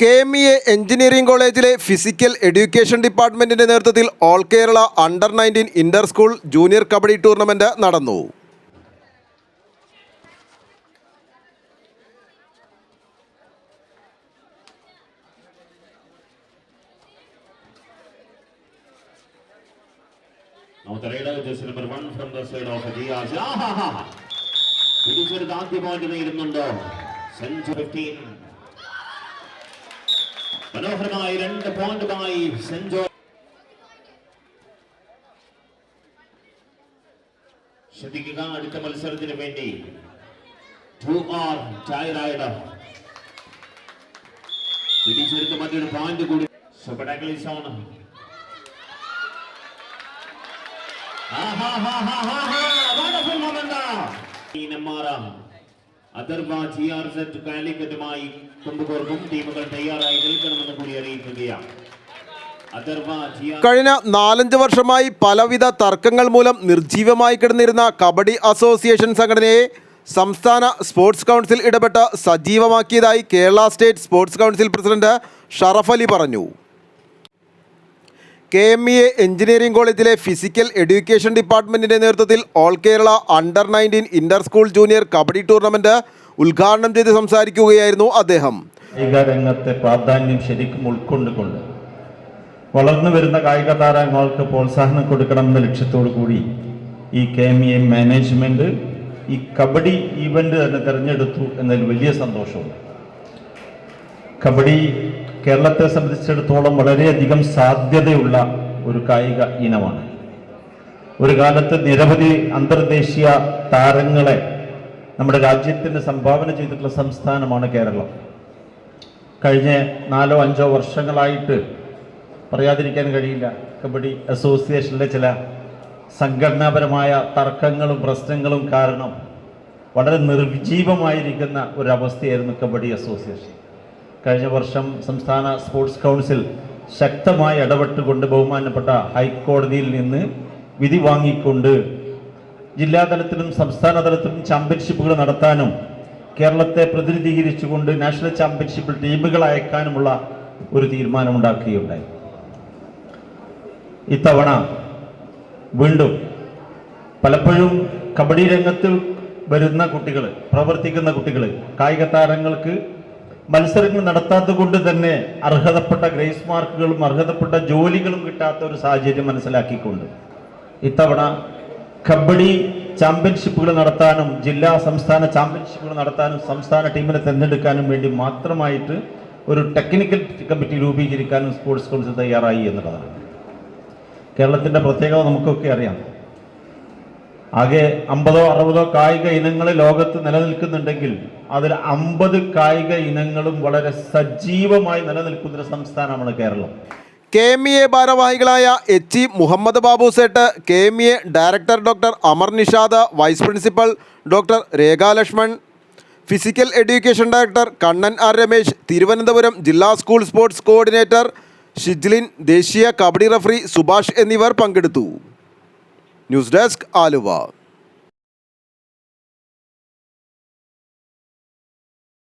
K M E engineering കോളേജിലെ physical education ഡിപ്പാർട്ട്മെന്റിന്റെ നേതൃത്വത്തിൽ all Kerala under nineteen inter school junior kabaddi tournament നടന്നു. Now the radar മനോഹരമായി രണ്ട് പോയിന്റുമായി സെഞ്ചോ ശ്രദ്ധിക്കുക അടുത്ത മത്സരത്തിന് വേണ്ടി. ടു പിടിച്ചെടുത്ത് മറ്റൊരു പോയിന്റ് കൂടി. സുബഡാക്ലിസാണ് അഥർവ ജി ആർ സെറ്റ് കാലിക്കറ്റുമായി കൊണ്ടുപോർക്കും ടീമുകൾ തയ്യാറായി നിൽക്കണമെന്ന് കൂടി അറിയിക്കുകയാണ്. കഴിഞ്ഞ നാലഞ്ച് വർഷമായി പലവിധ തർക്കങ്ങൾ മൂലം നിർജീവമായി കിടന്നിരുന്ന കബഡി അസോസിയേഷൻ സംഘടനയെ സംസ്ഥാന സ്പോർട്സ് കൗൺസിൽ ഇടപെട്ട് സജീവമാക്കിയതായി Kerala state sports council president Sharafali പറഞ്ഞു. K M E A engineering കോളേജിലെ ഫിസിക്കൽ എഡ്യൂക്കേഷൻ ഡിപ്പാർട്ട്മെന്റിന്റെ നേതൃത്വത്തിൽ all Kerala under nineteen inter school junior kabaddi tournament ഉദ്ഘാടനം ചെയ്ത് സംസാരിക്കുകയായിരുന്നു അദ്ദേഹം. കായിക രംഗത്തെ പ്രാധാന്യം ശരിക്കും ഉൾക്കൊണ്ടുകൊണ്ട് വളർന്നു വരുന്ന കായിക താരങ്ങൾക്ക് പ്രോത്സാഹനം കൊടുക്കണം എന്ന ലക്ഷ്യത്തോടു കൂടി ഈ കെ എം ഇ മാനേജ്മെന്റ് ഈ കബഡി ഈവന്റ് തന്നെ തിരഞ്ഞെടുത്തു എന്നതിൽ വലിയ സന്തോഷമുണ്ട്. കബഡി കേരളത്തെ സംബന്ധിച്ചിടത്തോളം വളരെയധികം സാധ്യതയുള്ള ഒരു കായിക ഇനമാണ്. ഒരു കാലത്ത് നിരവധി അന്തർദേശീയ താരങ്ങളെ നമ്മുടെ രാജ്യത്തിന് സംഭാവന ചെയ്തിട്ടുള്ള സംസ്ഥാനമാണ് കേരളം. കഴിഞ്ഞ നാലോ അഞ്ചോ വർഷങ്ങളായിട്ട് പറയാതിരിക്കാൻ കഴിയില്ല. കബഡി അസോസിയേഷനിലെ ചില സംഘടനാപരമായ തർക്കങ്ങളും പ്രശ്നങ്ങളും കാരണം വളരെ നിർജീവമായിരിക്കുന്ന ഒരവസ്ഥയായിരുന്നു കബഡി അസോസിയേഷൻ. കഴിഞ്ഞ വർഷം സംസ്ഥാന സ്പോർട്സ് കൗൺസിൽ ശക്തമായി ഇടപെട്ടുകൊണ്ട് ബഹുമാനപ്പെട്ട ഹൈക്കോടതിയിൽ നിന്ന് വിധി വാങ്ങിക്കൊണ്ട് ജില്ലാതലത്തിലും സംസ്ഥാന തലത്തിലും ചാമ്പ്യൻഷിപ്പുകൾ നടത്താനും കേരളത്തെ പ്രതിനിധീകരിച്ചുകൊണ്ട് നാഷണൽ ചാമ്പ്യൻഷിപ്പിൽ ടീമുകൾ അയക്കാനുമുള്ള ഒരു തീരുമാനമുണ്ടാക്കുകയുണ്ടായി. ഇത്തവണ വീണ്ടും പലപ്പോഴും കബഡി രംഗത്തിൽ വരുന്ന കുട്ടികൾ പ്രവർത്തിക്കുന്ന കുട്ടികൾ കായിക താരങ്ങൾക്ക് മത്സരങ്ങൾ നടത്താത്തത് കൊണ്ട് തന്നെ അർഹതപ്പെട്ട ഗ്രേസ് മാർക്കുകളും അർഹതപ്പെട്ട ജോലികളും കിട്ടാത്ത ഒരു സാഹചര്യം മനസ്സിലാക്കിക്കൊണ്ട് ഇത്തവണ കബഡി ചാമ്പ്യൻഷിപ്പുകൾ നടത്താനും ജില്ലാ സംസ്ഥാന ചാമ്പ്യൻഷിപ്പുകൾ നടത്താനും സംസ്ഥാന ടീമിനെ തിരഞ്ഞെടുക്കാനും വേണ്ടി മാത്രമായിട്ട് ഒരു ടെക്നിക്കൽ കമ്മിറ്റി രൂപീകരിക്കാനും സ്പോർട്സ് കൗൺസിൽ തയ്യാറായി എന്നുള്ളതാണ്. കേരളത്തിന്റെ പ്രത്യേകത നമുക്കൊക്കെ അറിയാം. ആകെ അമ്പതോ അറുപതോ കായിക ഇനങ്ങൾ ലോകത്ത് നിലനിൽക്കുന്നുണ്ടെങ്കിൽ അതിൽ അമ്പത് കായിക ഇനങ്ങളും വളരെ സജീവമായി നിലനിൽക്കുന്ന ഒരു സംസ്ഥാനമാണ് Keralam. K M E A ഭാരവാഹികളായ H E Muhammad Babu Sait K M E A director doctor Amar Nishad vice principal doctor Rekha Lakshman physical education director Kannan R Ramesh Thiruvananthapuram ജില്ലാ സ്കൂൾ സ്പോർട്സ് കോർഡിനേറ്റർ ഷിജ്ലിൻ ദേശീയ kabaddi referee Subhash എന്നിവർ പങ്കെടുത്തു. News desk Aluva